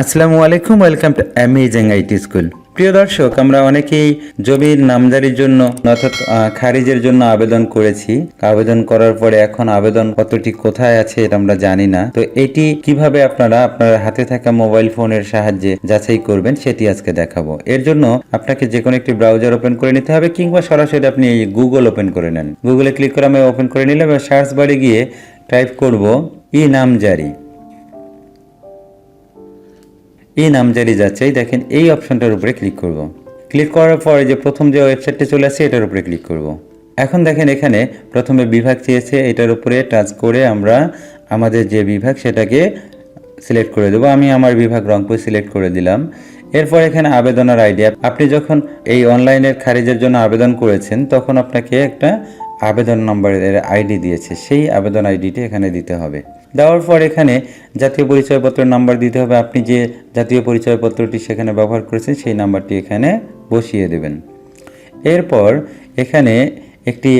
আসসালামু আলাইকুম, welcome to amazing IT school. প্রিয় দর্শক, আমরা অনেকেই জমির নামজারির জন্য অর্থাৎ খারিজের জন্য আবেদন করেছি। আবেদন করার পরে এখন আবেদন কতটি কোথায় আছে এটা আমরা জানি না। তো এটি কীভাবে আপনারা আপনার হাতে থাকা মোবাইল ফোনের সাহায্যে যাচাই করবেন সেটি আজকে দেখাবো। এর জন্য আপনাকে যে কোনো একটি ব্রাউজার ওপেন করে নিতে হবে কিংবা সরাসরি আপনি গুগল ওপেন করে নেন। গুগলে ক্লিক করে আমি ওপেন করে নিলাম এবার সার্চ বারে গিয়ে টাইপ করব, ই নামজারি। এই নামজারি যাচ্ছেই দেখেন, এই অপশনটার উপরে ক্লিক করব। ক্লিক করার পরে যে প্রথম যে ওয়েবসাইটটা চলে আসছে, এটার উপরে ক্লিক করব। এখন দেখেন, এখানে প্রথমে বিভাগ চেয়েছে, এটার উপরে টাচ করে আমরা আমাদের যে বিভাগ, সেটাকে সিলেক্ট করে দেবো। আমি আমার বিভাগ রংপুর সিলেক্ট করে দিলাম। এরপর এখানে আবেদনের আইডি আপনি যখন এই অনলাইনের খারিজের জন্য আবেদন করেছেন, তখন আপনাকে একটা আবেদন নম্বরের আইডি দিয়েছে। সেই আবেদন আইডিটি এখানে দিতে হবে। দেওয়ার পর এখানে জাতীয় পরিচয়পত্রের নাম্বার দিতে হবে। আপনি যে জাতীয় পরিচয়পত্রটি সেখানে ব্যবহার করেছেন, সেই নাম্বারটি এখানে বসিয়ে দেবেন। এরপর এখানে একটি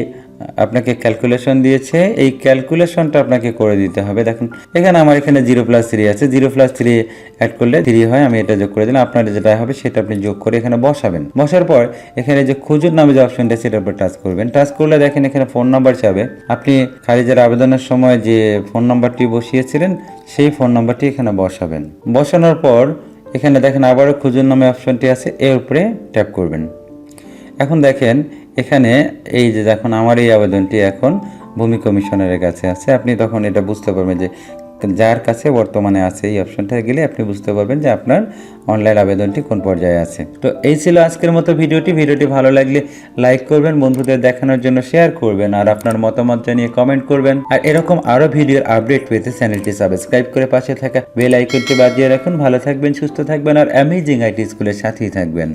আপনাকে ক্যালকুলেশন দিয়েছে, এই ক্যালকুলেশনটা আপনাকে করে দিতে হবে। দেখুন, এখানে আমার এখানে জিরো প্লাস থ্রি আছে। জিরো প্লাস থ্রি অ্যাড করলে থ্রি হয়, আমি এটা যোগ করে দিলাম। আপনার যেটা হবে সেটা আপনি যোগ করে এখানে বসাবেন। বসার পর এখানে যে খুঁজুর নামে যে অপশনটা সেটার উপর টাচ করবেন। টাচ করলে দেখেন এখানে ফোন নাম্বার চাবে আপনি খারিজের আবেদনের সময় যে ফোন নাম্বারটি বসিয়েছিলেন, সেই ফোন নাম্বারটি এখানে বসাবেন। বসানোর পর এখানে দেখেন আবারও খুঁজুর নামে অপশনটি আছে, এর উপরে ট্যাপ করবেন। এখন দেখেন এখানে এই যে দেখুন, আমার এই আবেদনটি এখন ভূমি কমিশনারের কাছে আছে। আপনি তখন এটা বুঝতে পারবেন যে যার কাছে বর্তমানে আছে এই অপশনটা গেলে আপনি বুঝতে পারবেন যে আপনার অনলাইন আবেদনটি কোন পর্যায়ে আছে। তো এই ছিল আজকের মতো ভিডিওটি। ভিডিওটি ভালো লাগলে লাইক করবেন, বন্ধুদের দেখানোর জন্য শেয়ার করবেন আর আপনার মতামত জানিয়ে কমেন্ট করবেন। আর এরকম আরও ভিডিওর আপডেট পেতে চ্যানেলটি সাবস্ক্রাইব করে পাশে থাকা বেল আইকনটি বাজিয়ে রাখুন। ভালো থাকবেন, সুস্থ থাকবেন আর অ্যামেজিং আইটি স্কুলের সাথেই থাকবেন।